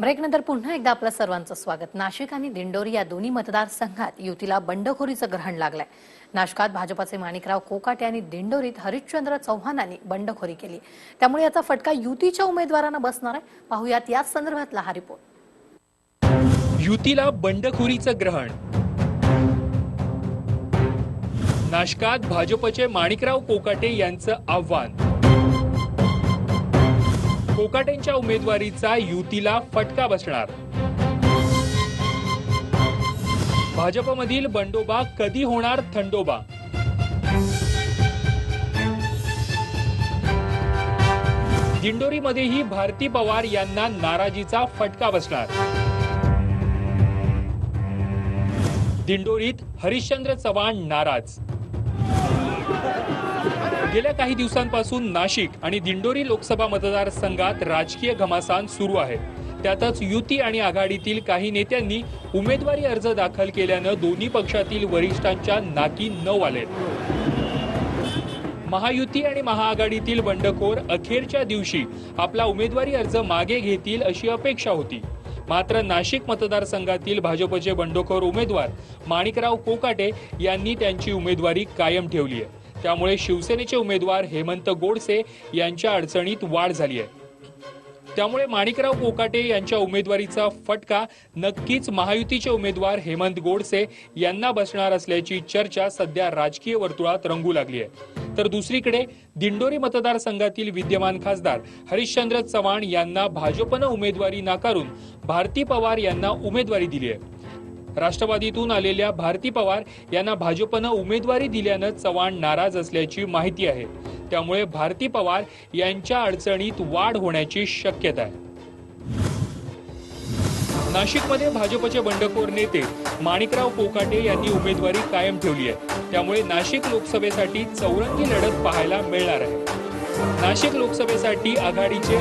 ब्रेकनंतर पुन्हा एकदा आपलं सर्वांचं स्वागत. नाशिक आणि दिंडोरी या दोन्ही मतदारसंघात युतीला बंडखोरीचं ग्रहण लागलंय. नाशकात भाजपाचे माणिकराव कोकाटे आणि दिंडोरीत हरिश्चंद्र चव्हाणांनी बंडखोरी केली. त्यामुळे याचा फटका युतीच्या उमेदवारांना बसणार आहे. पाहुयात याच संदर्भातला हा रिपोर्ट. युतीला बंडखोरीचं ग्रहण. नाशकात भाजपचे माणिकराव कोकाटे यांचं आव्हान. कोकाटेंच्या उमेदवारीचा युतीला फटका बसणार. भाजपमधील बंडोबा कधी होणार थंडोबा? दिंडोरीमध्येही भारती पवार यांना नाराजीचा फटका बसणार. दिंडोरीत हरिश्चंद्र चव्हाण नाराज. गेल्या काही दिवसांपासून नाशिक आणि दिंडोरी लोकसभा मतदारसंघात राजकीय घमासान सुरू आहे. त्यातच युती आणि आघाडीतील काही नेत्यांनी उमेदवारी अर्ज दाखल केल्यानं दोन्ही पक्षातील वरिष्ठांच्या नाकी न आले महायुती आणि महाआघाडीतील बंडखोर अखेरच्या दिवशी आपला उमेदवारी अर्ज मागे घेतील अशी अपेक्षा होती. मात्र नाशिक मतदारसंघातील भाजपचे बंडखोर उमेदवार माणिकराव कोकाटे यांनी त्यांची उमेदवारी कायम ठेवली आहे. त्यामुळे शिवसेनेचे उमेदवार हेमंत गोडसे यांच्या अडचणीत वाढ झाली आहे. त्यामुळे माणिकराव कोकाटे यांच्या उमेदवारीचा फटका नक्कीच महायुतीचे उमेदवार हेमंत गोडसे यांना बसणार असल्याची चर्चा सध्या राजकीय वर्तुळात रंगू लागली आहे. तर दुसरीकडे दिंडोरी मतदारसंघातील विद्यमान खासदार हरिश्चंद्र चव्हाण यांना भाजपनं उमेदवारी नाकारून भारती पवार यांना उमेदवारी दिली आहे. राष्ट्रवादीतून आलेल्या भारती पवार यांना भाजपनं उमेदवारी दिल्यानं चव्हाण नाराज असल्याची माहिती आहे. त्यामुळे भारती पवार यांच्या अडचणीत वाढ होण्याची शक्यता आहे. नाशिकमध्ये भाजपचे बंडखोर नेते माणिकराव कोकाटे यांनी उमेदवारी कायम ठेवली आहे. त्यामुळे नाशिक लोकसभेसाठी चौरंगी लढत पाहायला मिळणार आहे. नाशिक लोकसभेसाठी आघाडीचे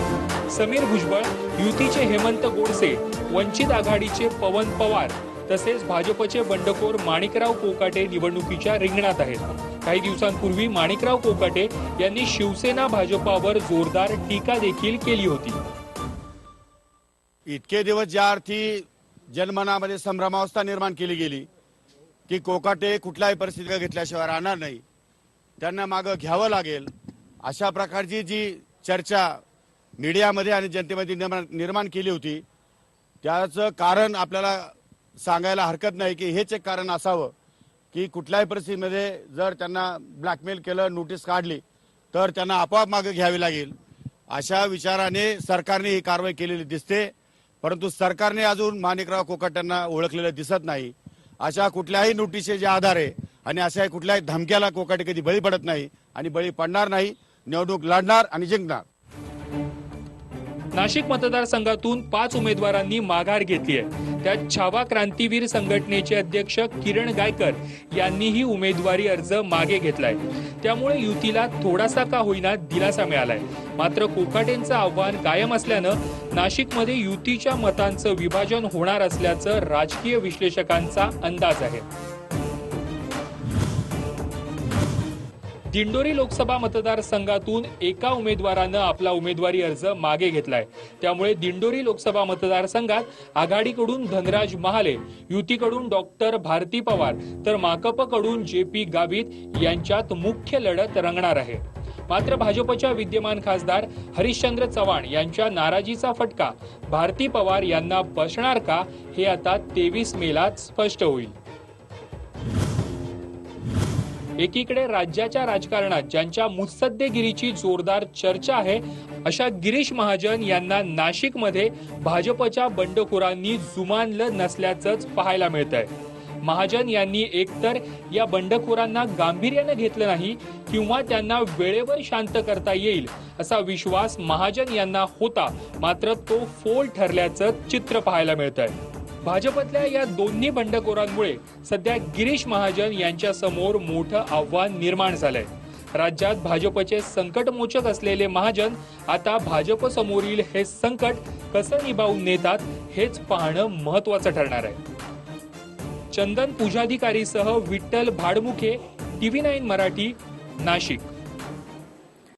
समीर भुजबळ युतीचे हेमंत गोडसे वंचित आघाडीचे पवन पवार तसेच भाजपचे बंडखोर माणिकराव कोकाटे निवडणुकीच्या रिंगणात आहेत. काही दिवसांपूर्वी माणिकराव कोकाटे यांनी शिवसेना भाजपावर जोरदार टीका देखील केली होती. इतके दिवस ज्या अर्थी जनमनामध्ये संभ्रमावस्था निर्माण केली गेली की कोकाटे कुठल्याही परिस्थितीला घेतल्याशिवाय राहणार नाही. त्यांना मागं घ्यावं लागेल अशा प्रकारची जी चर्चा मीडियामध्ये आणि जनतेमध्ये निर्माण निर्माण केली होती त्याचं कारण आपल्याला सांगायला हरकत नाही की हेच एक कारण असावं की कुठल्याही परिस्थितीमध्ये जर त्यांना ब्लॅकमेल केलं नोटीस काढली तर त्यांना आपोआप मागे घ्यावी लागेल. अशा विचाराने सरकारने ही कारवाई केलेली दिसते. परंतु सरकारने अजून माणिकराव कोकाट्यांना ओळखलेलं दिसत नाही. अशा कुठल्याही नोटीसचे आधार आहे आणि अशा कुठल्याही धमक्याला कोकाटे कधी बळी पडत नाही आणि बळी पडणार नाही. निवडणूक लढणार आणि जिंकणार. नाशिक मतदारसंघातून पाच उमेदवारांनी माघार घेतली आहे त्यात छावा क्रांतीवीर संघटनेचे अध्यक्ष किरण गायकर यांनीही उमेदवारी अर्ज मागे घेतलाय. त्यामुळे युतीला थोडासा का होईना दिलासा मिळालाय. मात्र कोकाटेंचं आव्हान कायम असल्यानं नाशिकमध्ये युतीच्या मतांचं विभाजन होणार असल्याचं राजकीय विश्लेषकांचा अंदाज आहे. दिंडोरी लोकसभा मतदारसंघातून एका उमेदवारानं आपला उमेदवारी अर्ज मागे घेतलाय. त्यामुळे दिंडोरी लोकसभा मतदारसंघात आघाडीकडून धनराज महाले युतीकडून डॉक्टर भारती पवार तर माकपकडून जे पी गावित यांच्यात मुख्य लढत रंगणार आहे. मात्र भाजपच्या विद्यमान खासदार हरिश्चंद्र चव्हाण यांच्या नाराजीचा फटका भारती पवार यांना बसणार का हे आता तेवीस मेला स्पष्ट होईल. एकीकडे राज्याच्या राजकारणात ज्यांच्या मुत्सद्देगिरीची जोरदार चर्चा आहे अशा गिरीश महाजन यांना नाशिकमध्ये भाजपच्या बंडखोरांनी जुमानलं नसल्याचंच पाहायला मिळत आहे महाजन यांनी एकतर या बंडखोरांना गांभीर्यानं घेतलं नाही किंवा त्यांना वेळेवर शांत करता येईल असा विश्वास महाजन यांना होता मात्र तो फोल ठरल्याचं चित्र पाहायला मिळत आहे भाजपतल्या या दोन्ही बंडखोरांमुळे सध्या गिरीश महाजन यांच्या समोर मोठं आव्हान निर्माण झालंय. राज्यात भाजपचे संकटमोचक असलेले महाजन आता भाजप समोरील हे संकट कसं निभावून नेतात हेच पाहणं महत्वाचं ठरणार आहे. चंदन पूजाधिकारीसह विठ्ठल भाडमुखे टीव्ही नाईन मराठी नाशिक.